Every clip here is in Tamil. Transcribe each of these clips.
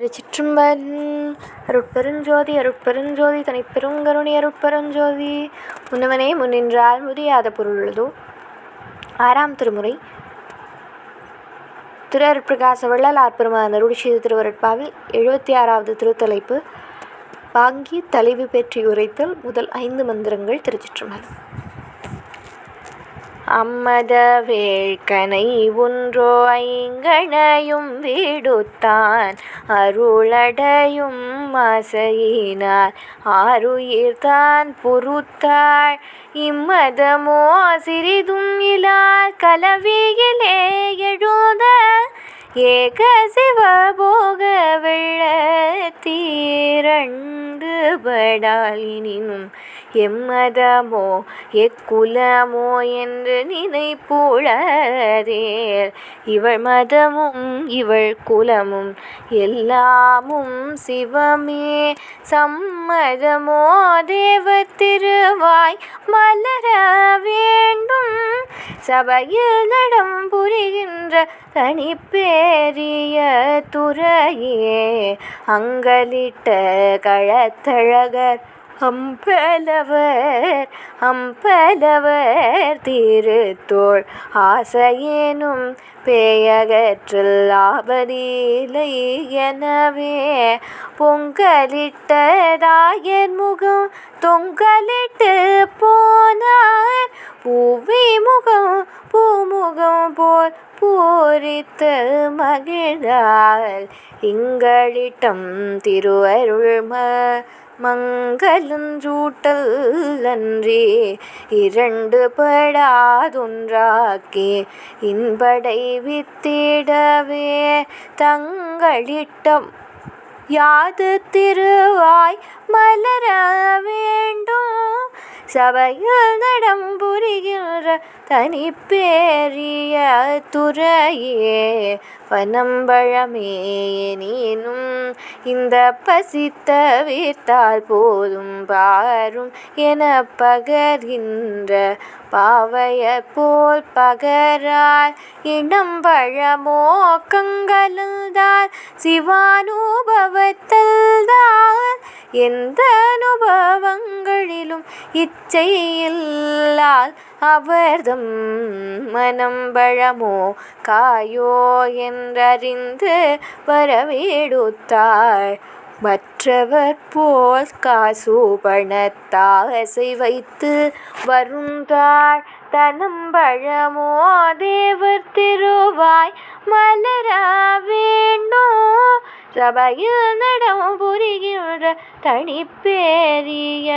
திருச்சிற்றம்பலம் அருட்பெருஞ்சோதி அருட்பெருஞ்சோதி தனிப்பெருங்கருணை அருட்பெருஞ்சோதி. முன்னவனே முன்னின்றால் முடியாத பொருளுள்ளதோ ஆறாம் திருமுறை. திரு அருட்பிரகாச வள்ளலார் பெருமான் அருளி செய்த திருவருட்பாவில் எழுபத்தி ஆறாவது திருத்தலைப்பு. வாங்கி தலைவி பெற்றி உரைத்தல் முதல் ஐந்து மந்திரங்கள் திருச்சிற்றம்பலம் அம்மத வேள்கனை ஒன்றோ ஐங்கனையும் விடுத்தான். அருளடையும் மாசையினார் ஆருயிர்தான் பொறுத்தாள் இம்மதமோ சிறிதும் இலார் கலவியிலே எழுத ஏக சிவபோக வெள்ளத்தீரண்டு படாலினும் எம்மதமோ எக்குலமோ என்று நினைப்புழதேர் இவள் மதமும் இவள் குலமும் எல்லாமும் சிவமே. சம்மதமோ தேவ திருவாய் மலர வேண்டும் சபையில் நடம் புரிகின்ற தனிப்பேரிய துறையே அங்கலிட்ட களத்தழகர் அம்பலவர் அம்பலவர் திருத்தோள். ஆசையேனும் பேயகற்றில் லாபதீலை எனவே பொங்கலிட்டதாயர் முகம் தொங்கலிட்டு போனார். பூவே முகம் பூமுகம் போல் பூரித்து மகிழ்ந்தாள் இங்களிட்டம் திருவருள் மங்களஞ்சூட்டல் அன்றி இரண்டு படாதொன்றாக்கி இன்படை வித்திடவே தங்களிட்டம். யாது திருவாய் மலரா சபையில் நடம் புரிகின்ற தனிப்பேரிய துறையே வனம்பழமே நீனும் இந்த பசித்த வீர்த்தால் போதும் பாரும் என பகர்கின்ற பாவையர் போல் பகரால் இடம் பழமோ கங்கலுந்தால் சிவானுபவத்தல்தான் எந்த அனுபவங்களிலும் இச்சை இல்லால் அவர்தம் மனம் பழமோ காயோ என்றறிந்து வரவேடுத்தாள் மற்றவர் போல் காசு பணத்தாசை வைத்து வருந்தாள் தனம் பழமோ தேவர் திருவாய் மலரா வேண்டும். சபையில் நடம் புரிகின்ற தனிப்பேரிய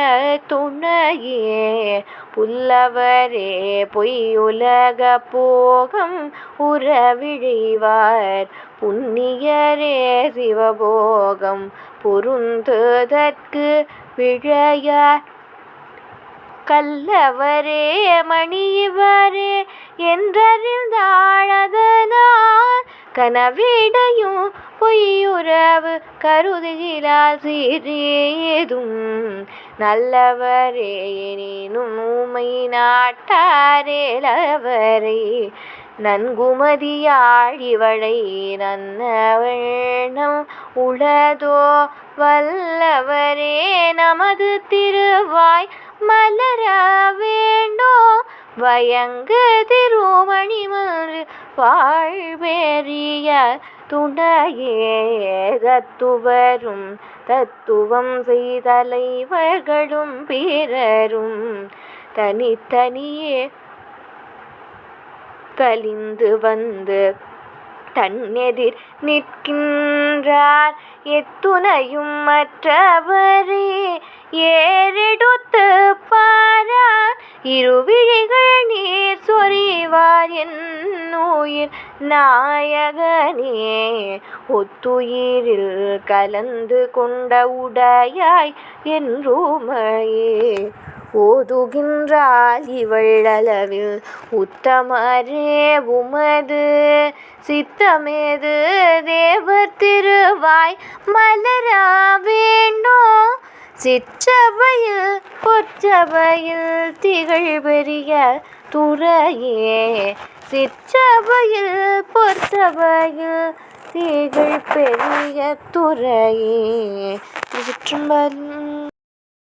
துணையே. புல்லவரே பொய்யுலக போகம் உறவிழிவார். புண்ணியரே சிவபோகம் பொருந்துதற்கு விழையார் கல்லவரே மணிவரே என்றறிந்தாழதனால் கனவிடையும் பொய் உறவு கருதுகிறாள் சீரேதும் நல்லவரே எனினும் உமை நாட்டாரேலவரே நன்குமதியாழிவளை நன்னவண்ணம் உளதோ வல்லவரே நமது திருவாய் மலர வேண்டோ வயங்கு திருமணிமன்று வாழ்வேறிய துணையே தத்துவரும் தத்துவம் செய்தலைவர்களும் பிறரும். தனித்தனியே கலிந்து வந்து தன்னெதிர் நிற்கின்றார். எத்துணையும் மற்றவரே ஏறெடுத்து பாரார். இருவிழிகள் நீர் சொறிவார் என் என்னுயிர் நாயகனே. ஒத்துயிரில் கலந்து கொண்ட உடையாய் என்றுமையே ஓதுகின்றாள் இவள் அளவில் உத்தமரே உமது சித்தமேது. தேவர் திருவாய் மலரா வேண்டும். சிற்றவையில் பொற்றவையில் திகழ் பெரிய துறையே. சிற்றவையில் பொற்றவையில் திகழ் பெரிய துறையே திருச்சிற்றம்பலம்